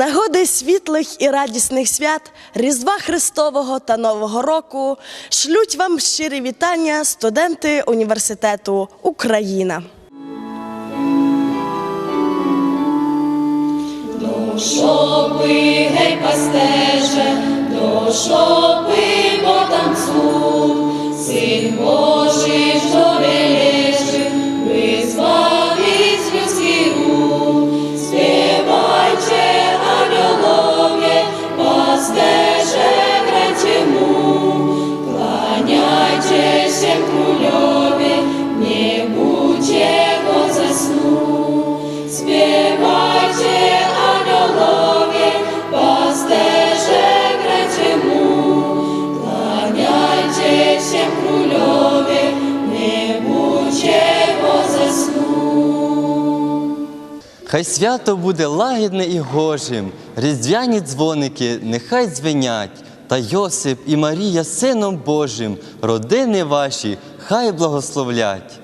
нагоди світлих і радісних свят Різдва Христового та Нового року шлють вам щирі вітання студенти університету Україна. Шопи, гей, пастеже, до шопи по Син Божий, Хай свято буде лагідне і гожим, різдвяні дзвоники нехай дзвенять, та Йосип і Марія Сином Божим, родини ваші хай благословлять.